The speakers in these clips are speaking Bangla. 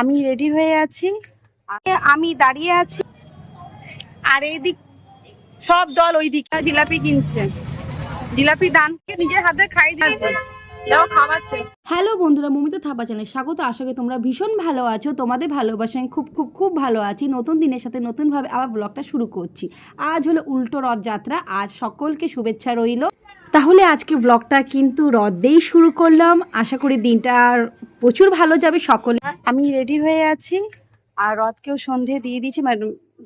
আমি রেডি হয়ে আছি। আমি দাঁড়িয়ে আছি। আর এইদিক সব দল ওই দিকে জিলাপি কিনছে। জিলাপি দানকে নিজের হাতে খাই দিয়েছে। হ্যালো বন্ধুরা, মমিতা থাপা চ্যানেল স্বাগত। আশা করি তোমরা ভীষণ ভালো আছো, তোমাদের ভালোবাসায় খুব খুব খুব ভালো আছি। নতুন দিনের সাথে নতুনভাবে আবার ব্লগটা শুরু করছি। আজ হলো উল্টো রথযাত্রা, আজ সকলকে শুভেচ্ছা রইল। তাহলে আজকে ব্লগটা কিন্তু রথ দিয়েই শুরু করলাম। আশা করি দিনটা প্রচুর ভালো যাবে সকলে। আমি রেডি হয়ে আছি। আর রথকেও সন্ধে দিয়ে দিয়েছি মানে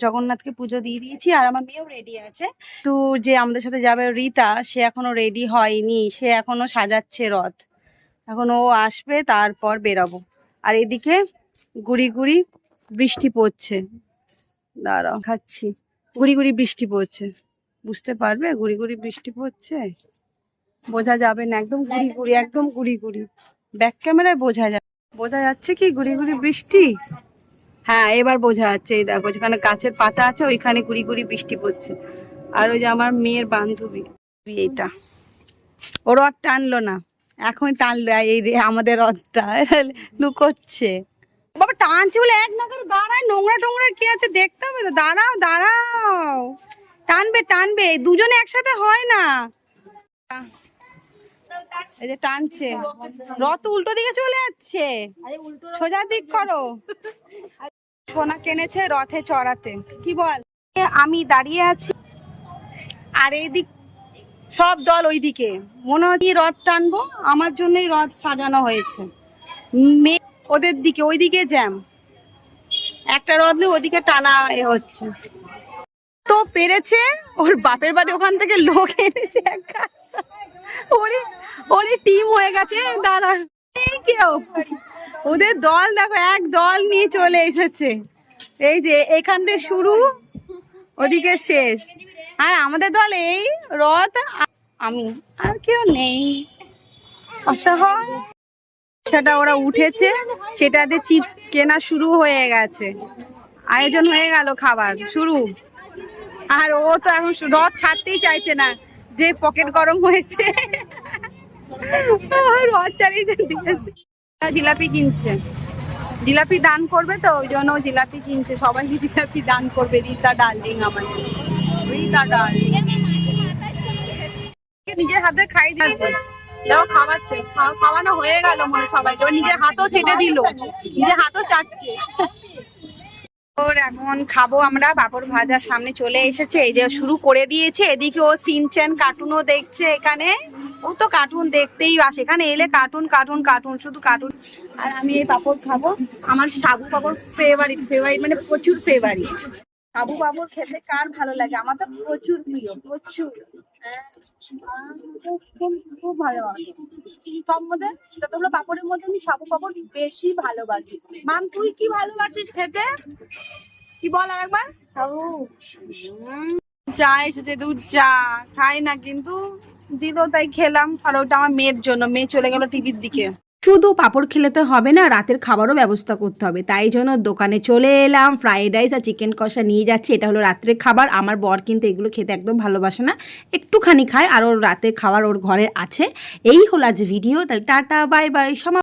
জগন্নাথকে পুজো দিয়ে দিয়েছি, আর আমার মেয়েও রেডি আছে। তো যে আমাদের সাথে যাবে রিতা, সে এখনও রেডি হয়নি, সে এখনও সাজাচ্ছে রথ। এখন ও আসবে, তারপর বেরাবো। আর এদিকে গুড়ি গুড়ি বৃষ্টি পড়ছে। দাঁড়াও খাচ্ছি গুড়ি গুড়ি বৃষ্টি পড়ছে। বুঝতে পারবে? গুড়ি গুড়ি বৃষ্টি পড়ছে? বোঝা যাবে না, একদম গুড়ি গুড়ি, একদম গুড়ি গুড়ি। ব্যাক ক্যামেরায় বোঝা যায় বোঝা যাচ্ছে কি গুড়ি গুড়ি বৃষ্টি? হ্যাঁ এবার বোঝা যাচ্ছে, এই দেখো যেখানে গাছের পাতা আছে, ওইখানে গুড়ি গুড়ি বৃষ্টি পড়ছে। আর ওই যে আমার মেয়ের বান্ধবী, এইটা। ও রথ টানলো না। এখন টানলো এই আমাদের রথটা লুকোচ্ছে। বাবা, টানছে বলে এক না করে দাঁড়ায়, নোংরা টোংরা কি আছে দেখতে হবে তো। দাঁড়াও দাঁড়াও। টানবে টানবে, দুজনে একসাথে হয় না। এই যে টানছে। রথ উল্টো দিকে চলে যাচ্ছে। সোজা দিক করো। সোনা কিনেছে রথে চড়াতে। কি বল? আমি দাঁড়িয়ে আছি। আর এইদিক সব দল ওইদিকে। মনে হচ্ছে রথ টানবো। আমার জন্যই রথ সাজানো হয়েছে। মেয়ে ওদের দিকে, ওইদিকে জ্যাম। একটা রথ নিয়ে ওদিকে টানা এ হচ্ছে। তো পেরেছে। ওর বাপের বাড়ি ওখান থেকে লোক এনেছে একা। ওরে ওরে টিম হয়ে গেছে, দাঁড়া। কেউ? ওদের দল দেখো, এক দল নিয়ে চলে এসেছে। এই যে, এখান থেকে শুরু, ওদিকে শেষ। আর আমাদের দল এই, রথ আমি, আর কেউ নেই। অসহায়। সেটা ওরা উঠেছে সেটাতে চিপস কেনা শুরু হয়ে গেছে। আয়োজন হয়ে গেল খাবার, শুরু। আর ও তো এখন রথ ছাড়তেই চাইছে না। যে পকেট গরম হয়েছে। রথ জিলাপি কিনছে। জিলাপি দান করবে তো, ওই জন্য জিলাপি কিনছে। সবাই জিলাপি দান করবে, রীতা ডার্লিং আমাদের। রীতা ডার্লিং। নিজের হাতে খাই দিয়েছে। খাওয়াচ্ছে। খাওয়ানো হয়ে গেল মনে সবাই। নিজের হাতও চেটে দিল। নিজের হাতও চাটছে। ওর এখন খাব আমরা, বাপর ভাজার সামনে চলে এসেছে, এই যে শুরু করে দিয়েছে, এদিকে ও সিনচেন কার্টুনও দেখছে এখানে। ও তো কার্টুন দেখতেই আসে, এখানে এলে কার্টুন কার্টুন কার্টুন, শুধু কার্টুন। আর আমি এই পাপড় খাব, আমার সাবু পাপড় ফেভারিট ফেভারিট মানে প্রচুর ফেভারিট সাবু বাবুর খেতে কার ভালো লাগে? আমার তো প্রচুর প্রিয় প্রচুর। খুব ভালো সব মধ্যে যতগুলো পাপড়ের মধ্যে আমি সাবু পাপড় বেশি ভালোবাসি। মাম তুই কি ভালোবাসিস খেতে? কি বল আরেকবার? চা এসেছে দুধ চা। খাই না কিন্তু দিল তাই খেলাম আর ওটা আমার মেয়ের জন্য। মেয়ে চলে গেল টিভির দিকে। শুধু পাঁপড় খেলে তো হবে না, রাতের খাবারও ব্যবস্থা করতে হবে। তাই জন্য দোকানে চলে এলাম ফ্রায়েড রাইস আর চিকেন কষা নিয়ে যাচ্ছি। এটা হলো রাত্রের খাবার। আমার বর কিন্তু এগুলো খেতে একদম ভালোবাসে না। একটুখানি খায় আর ওর রাতের খাবার ওর ঘরে আছে। এই হলো আজ ভিডিও টাটা বাই বাই সমাপ্ত।